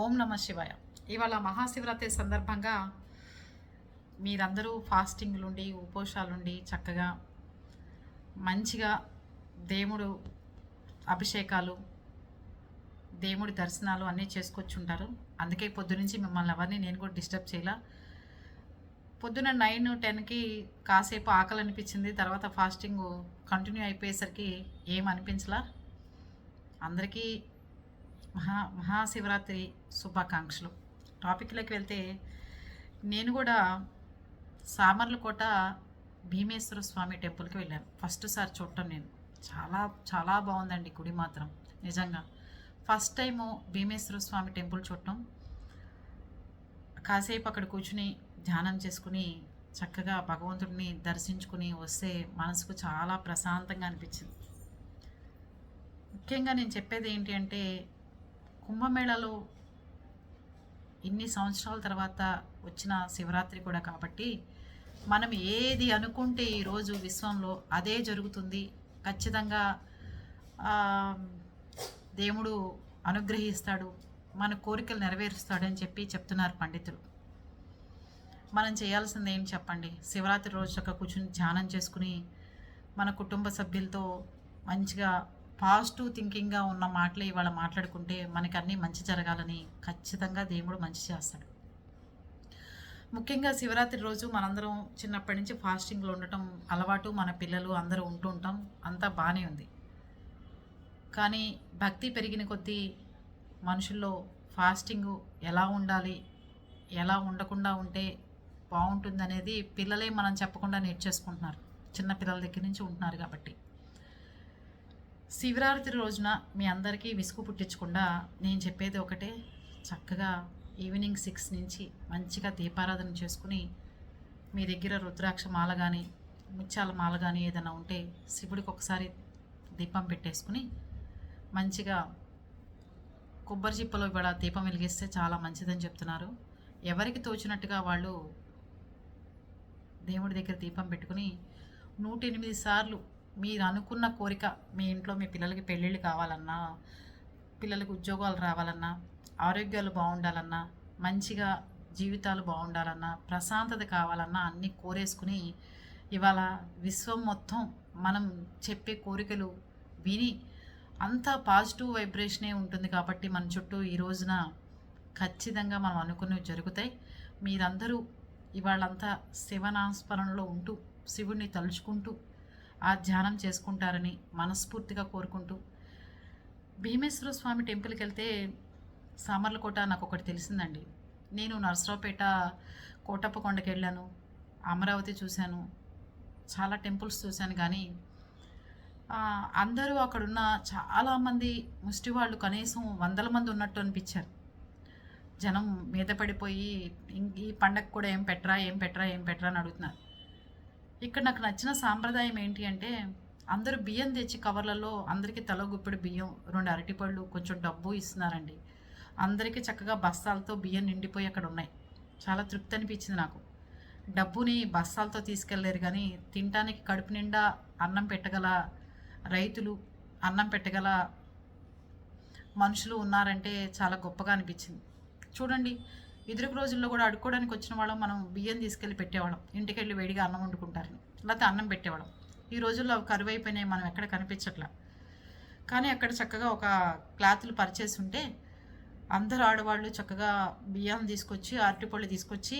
ఓం నమ శివాయ. ఇవాళ మహాశివరాత్రి సందర్భంగా మీరందరూ ఫాస్టింగ్లుండి ఉపోషాలుండి చక్కగా మంచిగా దేవుడు అభిషేకాలు దేవుడి దర్శనాలు అన్నీ చేసుకొచ్చుంటారు. అందుకే పొద్దునుంచి మిమ్మల్ని ఎవరిని నేను కూడా డిస్టర్బ్ చేయలా. పొద్దున నైన్ టెన్కి కాసేపు ఆకలి అనిపించింది తర్వాత ఫాస్టింగ్ కంటిన్యూ అయిపోయేసరికి ఏం అనిపించలా అందరికీ మహా మహాశివరాత్రి శుభాకాంక్షలు. టాపిక్లోకి వెళ్తే నేను కూడా సామర్లకోట భీమేశ్వర స్వామి టెంపుల్కి వెళ్ళాను. ఫస్ట్ సారి చూడటం నేను. చాలా చాలా బాగుందండి గుడి మాత్రం నిజంగా. First time Bhimeshwara Swami temple చూడటం. కాసేపు అక్కడ కూర్చుని ధ్యానం చేసుకుని చక్కగా భగవంతుడిని దర్శించుకుని వస్తే మనసుకు చాలా ప్రశాంతంగా అనిపించింది. ముఖ్యంగా నేను చెప్పేది ఏంటి అంటే కుంభమేళలో ఇన్ని సంవత్సరాల తర్వాత వచ్చిన శివరాత్రి కూడా కాబట్టి మనం ఏది అనుకుంటే ఈరోజు విశ్వంలో అదే జరుగుతుంది. ఖచ్చితంగా దేవుడు అనుగ్రహిస్తాడు మన కోరికలు నెరవేరుస్తాడని చెప్పి చెప్తున్నారు పండితులు. మనం చేయాల్సింది ఏం చెప్పండి? శివరాత్రి రోజు చక్క కూర్చుని ధ్యానం చేసుకుని మన కుటుంబ సభ్యులతో మంచిగా పాజిటివ్ థింకింగ్గా ఉన్న మాటలు ఇవాళ మాట్లాడుకుంటే మనకి అన్నీ మంచి జరగాలని ఖచ్చితంగా దేవుడు మంచి చేస్తాడు. ముఖ్యంగా శివరాత్రి రోజు మనందరం చిన్నప్పటి నుంచి ఫాస్టింగ్లో ఉండటం అలవాటు మన పిల్లలు అందరూ ఉంటూ ఉంటాం అంతా బాగానే ఉంది. కానీ భక్తి పెరిగిన కొద్దీ మనుషుల్లో ఫాస్టింగ్ ఎలా ఉండాలి ఎలా ఉండకుండా ఉంటే బాగుంటుంది అనేది పిల్లలే మనం చెప్పకుండా నేర్చేసుకుంటున్నారు. చిన్న పిల్లల దగ్గర నుంచి ఉంటున్నారు కాబట్టి. శివరాత్రి రోజున మీ అందరికీ విసుగు పుట్టించకుండా నేను చెప్పేది ఒకటే. చక్కగా ఈవినింగ్ సిక్స్ నుంచి మంచిగా దీపారాధన చేసుకుని మీ దగ్గర రుద్రాక్ష మాల కానీ ముత్యాల మాల కానీ ఏదైనా ఉంటే శివుడికి ఒకసారి దీపం పెట్టేసుకుని మంచిగా కొబ్బరి చిప్పలో ఇవాళ దీపం వెలిగిస్తే చాలా మంచిదని చెప్తున్నారు. ఎవరికి తోచినట్టుగా వాళ్ళు దేవుడి దగ్గర దీపం పెట్టుకుని నూట ఎనిమిది సార్లు మీరు అనుకున్న కోరిక మీ ఇంట్లో మీ పిల్లలకి పెళ్ళిళ్ళు కావాలన్నా పిల్లలకి ఉద్యోగాలు రావాలన్నా ఆరోగ్యాలు బాగుండాలన్నా మంచిగా జీవితాలు బాగుండాలన్నా ప్రశాంతత కావాలన్నా అన్నీ కోరేసుకుని ఇవాళ విశ్వం మొత్తం మనం చెప్పే కోరికలు విని అంత పాజిటివ్ వైబ్రేషనే ఉంటుంది కాబట్టి మన చుట్టూ ఈ రోజున ఖచ్చితంగా మనం అనుకున్నవి జరుగుతాయి. మీరందరూ ఇవాళంతా శివనాస్మరణలో ఉంటూ శివుణ్ణి తలుచుకుంటూ ఆ ధ్యానం చేసుకుంటారని మనస్ఫూర్తిగా కోరుకుంటూ భీమేశ్వర స్వామి టెంపుల్కి వెళ్తే సామర్లకోట నాకు ఒకటి తెలిసిందండి. నేను నరసరావుపేట కోటప్ప కొండకి వెళ్ళాను అమరావతి చూశాను చాలా టెంపుల్స్ చూశాను కానీ అందరూ అక్కడున్న చాలామంది ముష్టి వాళ్ళు కనీసం వందల మంది ఉన్నట్టు అనిపించారు. జనం మీద పడిపోయి ఈ పండగ కూడా ఏం పెట్టరా ఏం పెట్టరా ఏం పెట్టరా అని అడుగుతున్నారు. ఇక్కడ నాకు నచ్చిన సాంప్రదాయం ఏంటి అంటే అందరూ బియ్యం తెచ్చి కవర్లలో అందరికీ తలగుప్పిడు బియ్యం రెండు అరటిపళ్ళు కొంచెం డబ్బు ఇస్తున్నారండి. అందరికీ చక్కగా బస్తాలతో బియ్యం నిండిపోయి అక్కడ ఉన్నాయి. చాలా తృప్తి అనిపించింది నాకు. డబ్బుని బస్తాలతో తీసుకెళ్ళలేరు కానీ తినటానికి కడుపు నిండా అన్నం పెట్టగల రైతులు అన్నం పెట్టగల మనుషులు ఉన్నారంటే చాలా గొప్పగా అనిపించింది. చూడండి ఎదురుకు రోజుల్లో కూడా అడుక్కోవడానికి వచ్చిన వాళ్ళం మనం బియ్యం తీసుకెళ్ళి పెట్టేవాళ్ళం. ఇంటికి వెళ్ళి వేడిగా అన్నం వండుకుంటారని. లేకపోతే అన్నం పెట్టేవాళ్ళం. ఈ రోజుల్లో అవి కరువు అయిపోయినాయి మనం ఎక్కడ కనిపించట్లా. కానీ అక్కడ చక్కగా ఒక క్లాత్లు పరిచేసి ఉంటే అందరు ఆడవాళ్ళు చక్కగా బియ్యం తీసుకొచ్చి అరటిపళ్ళు తీసుకొచ్చి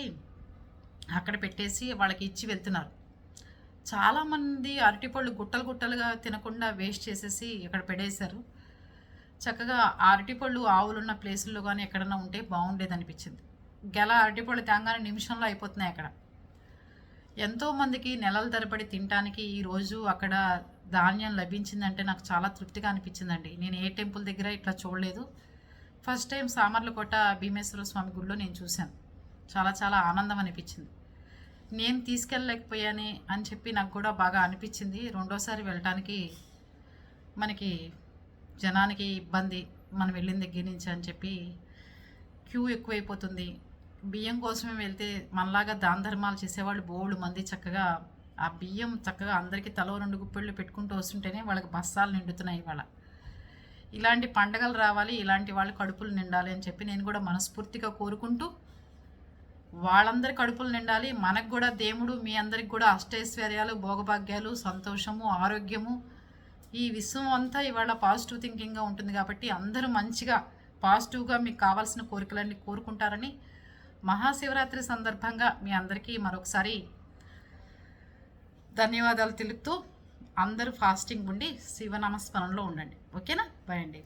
అక్కడ పెట్టేసి వాళ్ళకి ఇచ్చి వెళ్తున్నారు. చాలామంది అరటిపళ్ళు గుట్టలు గుట్టలుగా తినకుండా వేస్ట్ చేసేసి ఇక్కడ పెడేశారు. చక్కగా అరటిపళ్ళు ఆవులున్న ప్లేసుల్లో కానీ ఎక్కడన్నా ఉంటే బాగుండేది అనిపించింది గెల అరటిపళ్ళు తేంగానే నిమిషంలో అయిపోతున్నాయి అక్కడ. ఎంతోమందికి నెలల తరబడి తినటానికి ఈరోజు అక్కడ ధాన్యం లభించిందంటే నాకు చాలా తృప్తిగా అనిపించిందండి. నేను ఏ టెంపుల్ దగ్గర ఇట్లా చూడలేదు. ఫస్ట్ టైం సామర్లకోట భీమేశ్వర స్వామి గుడిలో నేను చూశాను. చాలా చాలా ఆనందం అనిపించింది. నేను తీసుకెళ్ళలేకపోయానే అని చెప్పి నాకు కూడా బాగా అనిపించింది. రెండోసారి వెళ్ళటానికి మనకి జనానికి ఇబ్బంది మనం వెళ్ళిన దగ్గర నుంచి అని చెప్పి క్యూ ఎక్కువైపోతుంది. బియ్యం కోసమే వెళ్తే మనలాగా దాన ధర్మాలు చేసేవాళ్ళు బోళ్ళు మంది చక్కగా ఆ బియ్యం చక్కగా అందరికీ తలో రెండు గుప్పెళ్ళు పెట్టుకుంటూ వస్తుంటేనే వాళ్ళకి బస్తాలు నిండుతున్నాయి ఇవాళ. ఇలాంటి పండగలు రావాలి ఇలాంటి వాళ్ళ కడుపులు నిండాలి అని చెప్పి నేను కూడా మనస్ఫూర్తిగా కోరుకుంటూ వాళ్ళందరి కడుపులు నిండాలి. మనకు కూడా దేవుడు మీ అందరికి కూడా అష్టైశ్వర్యాలు భోగభాగ్యాలు సంతోషము ఆరోగ్యము. ఈ విశ్వం అంతా ఇవాళ పాజిటివ్ థింకింగ్గా ఉంటుంది కాబట్టి అందరూ మంచిగా పాజిటివ్గా మీకు కావాల్సిన కోరికలన్నీ కోరుకుంటారని మహాశివరాత్రి సందర్భంగా మీ అందరికీ మరొకసారి ధన్యవాదాలు తెలుపుతూ అందరూ ఫాస్టింగ్ ఉండి శివనామస్మరణలో ఉండండి. ఓకేనా? బాయ్ అండి.